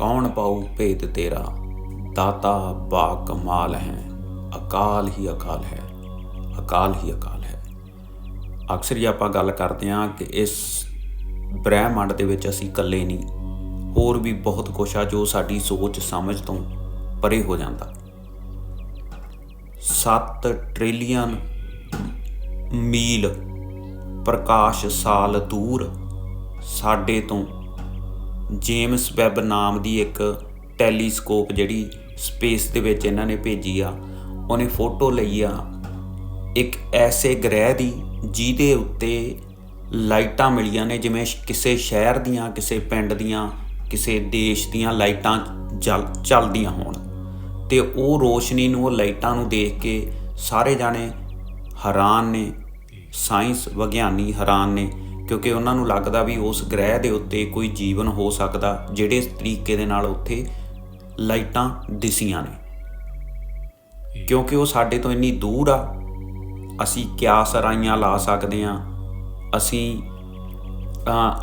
ਕੌਣ ਪਾਉ ਭੇਦ ਤੇਰਾ? ਦਾਤਾ ਬਾ ਕਮਾਲ ਹੈ, ਅਕਾਲ ਹੀ ਅਕਾਲ ਹੈ, ਅਕਾਲ ਹੀ ਅਕਾਲ ਹੈ। ਅਕਸਰ ਹੀ ਆਪਾਂ ਗੱਲ ਕਰਦੇ ਹਾਂ ਕਿ ਇਸ ਬ੍ਰਹਿਮੰਡ ਦੇ ਵਿੱਚ ਅਸੀਂ ਇਕੱਲੇ ਨਹੀਂ, ਹੋਰ ਵੀ ਬਹੁਤ ਕੁਛ ਆ ਜੋ ਸਾਡੀ ਸੋਚ ਸਮਝ ਤੋਂ ਪਰੇ ਹੋ ਜਾਂਦਾ। 7 ਟ੍ਰਿਲੀਅਨ ਮੀਲ ਪ੍ਰਕਾਸ਼ ਸਾਲ ਦੂਰ ਸਾਡੇ ਤੋਂ ਜੇਮਸ ਵੈਬ ਨਾਮ ਦੀ ਇੱਕ ਟੈਲੀਸਕੋਪ ਜਿਹੜੀ ਸਪੇਸ ਦੇ ਵਿੱਚ ਇਹਨਾਂ ਨੇ ਭੇਜੀ ਆ, ਉਹਨੇ ਫੋਟੋ ਲਈ ਆ। ਇੱਕ ਐਸੇ ਗ੍ਰਹਿ ਦੀ, ਜਿਹਦੇ ਉੱਤੇ ਲਾਈਟਾਂ ਮਿਲੀਆਂ ਨੇ, ਜਿਵੇਂ ਕਿਸੇ ਸ਼ਹਿਰ ਦੀਆਂ, ਕਿਸੇ ਪਿੰਡ ਦੀਆਂ, ਕਿਸੇ ਦੇਸ਼ ਦੀਆਂ ਲਾਈਟਾਂ ਜਲ ਚੱਲਦੀਆਂ ਹੋਣ। ਤੇ ਉਹ ਰੋਸ਼ਨੀ ਨੂੰ, ਉਹ ਲਾਈਟਾਂ ਨੂੰ ਦੇਖ ਕੇ ਸਾਰੇ ਜਾਣੇ ਹੈਰਾਨ ਨੇ, ਸਾਇੰਸ ਵਿਗਿਆਨੀ ਹੈਰਾਨ ਨੇ। ਕਿਉਂਕਿ ਉਹਨਾਂ ਨੂੰ ਲੱਗਦਾ ਵੀ ਉਸ ਗ੍ਰਹਿ ਦੇ ਉੱਤੇ ਕੋਈ ਜੀਵਨ ਹੋ ਸਕਦਾ ਜਿਹੜੇ ਤਰੀਕੇ ਦੇ ਨਾਲ ਉੱਥੇ ਲਾਈਟਾਂ ਦਿਸੀਆਂ ਨੇ। ਕਿਉਂਕਿ ਉਹ ਸਾਡੇ ਤੋਂ ਇੰਨੀ ਦੂਰ ਆ ਅਸੀਂ ਕਿਆਸ ਰਾਈਆਂ ਲਾ ਸਕਦੇ ਆ ਅਸੀਂ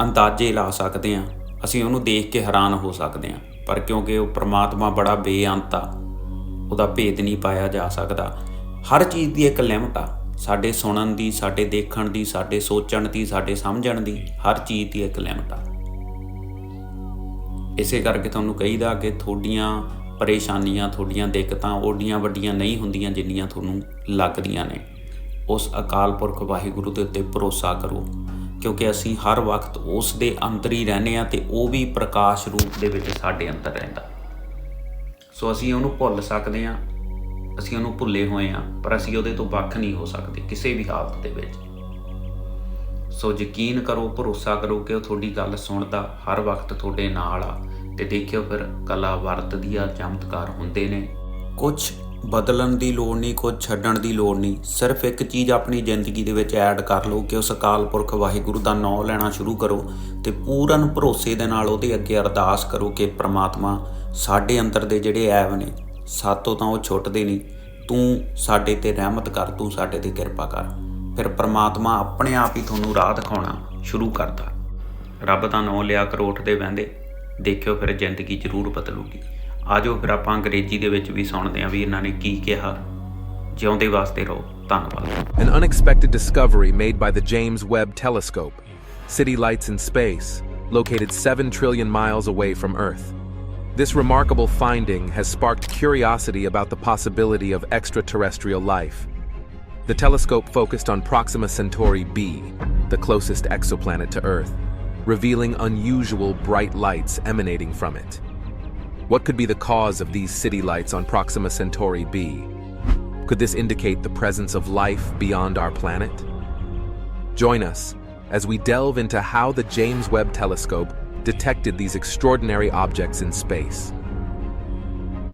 ਅੰਦਾਜ਼ੇ ਲਾ ਸਕਦੇ ਆ ਅਸੀਂ ਉਹਨੂੰ ਦੇਖ ਕੇ ਹੈਰਾਨ ਹੋ ਸਕਦੇ ਆ। ਪਰ ਕਿਉਂਕਿ ਉਹ ਪ੍ਰਮਾਤਮਾ ਬੜਾ ਬੇਅੰਤ ਆ ਉਹਦਾ ਭੇਦ ਨਹੀਂ ਪਾਇਆ ਜਾ ਸਕਦਾ। ਹਰ ਚੀਜ਼ ਦੀ ਇੱਕ ਲਿਮਟ ਆ। ਸਾਡੇ ਸੁਣਨ ਦੀ, ਸਾਡੇ ਦੇਖਣ ਦੀ, ਸਾਡੇ ਸੋਚਣ ਦੀ, ਸਾਡੇ ਸਮਝਣ ਦੀ ਹਰ ਚੀਜ਼ ਦੀ ਇੱਕ ਲਿਮਟ ਆ। ਇਸੇ ਕਰਕੇ ਤੁਹਾਨੂੰ ਕਹੀਦਾ ਕਿ ਤੁਹਾਡੀਆਂ ਪਰੇਸ਼ਾਨੀਆਂ, ਤੁਹਾਡੀਆਂ ਦਿੱਕਤਾਂ ਓਡੀਆਂ ਵੱਡੀਆਂ ਨਹੀਂ ਹੁੰਦੀਆਂ ਜਿੰਨੀਆਂ ਤੁਹਾਨੂੰ ਲੱਗਦੀਆਂ ਨੇ। ਉਸ ਅਕਾਲ ਪੁਰਖ ਵਾਹਿਗੁਰੂ ਦੇ ਉੱਤੇ ਭਰੋਸਾ ਕਰੋ, ਕਿਉਂਕਿ ਅਸੀਂ ਹਰ ਵਕਤ ਉਸ ਦੇ ਅੰਦਰ ਹੀ ਰਹਿੰਦੇ ਆ ਤੇ ਉਹ ਵੀ ਪ੍ਰਕਾਸ਼ ਰੂਪ ਦੇ ਵਿੱਚ ਸਾਡੇ ਅੰਦਰ ਰਹਿੰਦਾ। ਸੋ ਅਸੀਂ ਉਹਨੂੰ ਭੁੱਲ ਸਕਦੇ ਆ ਅਸੀਂ ਉਹਨੂੰ ਭੁੱਲੇ ਹੋਏ ਆ ਪਰ ਅਸੀਂ ਉਹਦੇ ਤੋਂ ਵੱਖ ਨਹੀਂ ਹੋ ਸਕਦੇ, ਕਿਸੇ ਵੀ ਹਾਲਤ ਦੇ ਵਿੱਚ। ਸੋ ਯਕੀਨ ਕਰੋ, ਭਰੋਸਾ ਕਰੋ ਕਿ ਉਹ ਤੁਹਾਡੀ ਗੱਲ ਸੁਣਦਾ, ਹਰ ਵਕਤ ਤੁਹਾਡੇ ਨਾਲ ਆ। ਤੇ ਦੇਖਿਓ ਫਿਰ ਕਲਾ ਵਰਤਦੀ ਆ, ਚਮਤਕਾਰ ਹੁੰਦੇ ਨੇ। ਕੁਝ ਬਦਲਣ ਦੀ ਲੋੜ ਨਹੀਂ ਕੁਝ ਛੱਡਣ ਦੀ ਲੋੜ ਨਹੀਂ। ਸਿਰਫ ਇੱਕ ਚੀਜ਼ ਆਪਣੀ ਜ਼ਿੰਦਗੀ ਦੇ ਵਿੱਚ ਐਡ ਕਰ ਲਓ ਕਿ ਉਸ ਅਕਾਲ ਪੁਰਖ ਵਾਹਿਗੁਰੂ ਦਾ ਨਾਮ ਲੈਣਾ ਸ਼ੁਰੂ ਕਰੋ ਤੇ ਪੂਰਨ ਭਰੋਸੇ ਦੇ ਨਾਲ ਉਹਦੇ ਅੱਗੇ ਅਰਦਾਸ ਕਰੋ ਕਿ ਪ੍ਰਮਾਤਮਾ ਸਾਡੇ ਅੰਦਰ ਦੇ ਜਿਹੜੇ ਐਬ ਨੇ ਸਾਤੋਂ ਤਾਂ ਉਹ ਛੁੱਟਦੇ ਨਹੀਂ। ਤੂੰ ਸਾਡੇ ਤੇ ਰਹਿਮਤ ਕਰ ਤੂੰ ਸਾਡੇ ਤੇ ਕਿਰਪਾ ਕਰ। ਫਿਰ ਪ੍ਰਮਾਤਮਾ ਆਪਣੇ ਆਪ ਹੀ ਤੁਹਾਨੂੰ ਰਾਹ ਦਿਖਾਉਣਾ ਸ਼ੁਰੂ ਕਰਦਾ। ਰੱਬ ਦਾ ਨਾਮ ਲਿਆ ਕਰੋ ਉੱਠਦੇ ਬਹਿੰਦੇ ਦੇਖਿਓ ਫਿਰ ਜ਼ਿੰਦਗੀ ਜ਼ਰੂਰ ਬਦਲੂਗੀ। ਆਜੋ ਫਿਰ ਆਪਾਂ ਅੰਗਰੇਜ਼ੀ ਦੇ ਵਿੱਚ ਵੀ ਸੁਣਦੇ ਆਂ ਵੀ ਇਹਨਾਂ ਨੇ ਕੀ ਕਿਹਾ। ਜਿਉਂਦੇ ਵਾਸਤੇ ਰਹੋ। ਧੰਨਵਾਦ। An unexpected discovery made by the James Webb Telescope. City lights in space, located 7 trillion miles away from Earth. This remarkable finding has sparked curiosity about the possibility of extraterrestrial life. The telescope focused on Proxima Centauri b, the closest exoplanet to Earth, revealing unusual bright lights emanating from it. What could be the cause of these city lights on Proxima Centauri b? Could this indicate the presence of life beyond our planet? Join us as we delve into how the James Webb Telescope detected these extraordinary objects in space.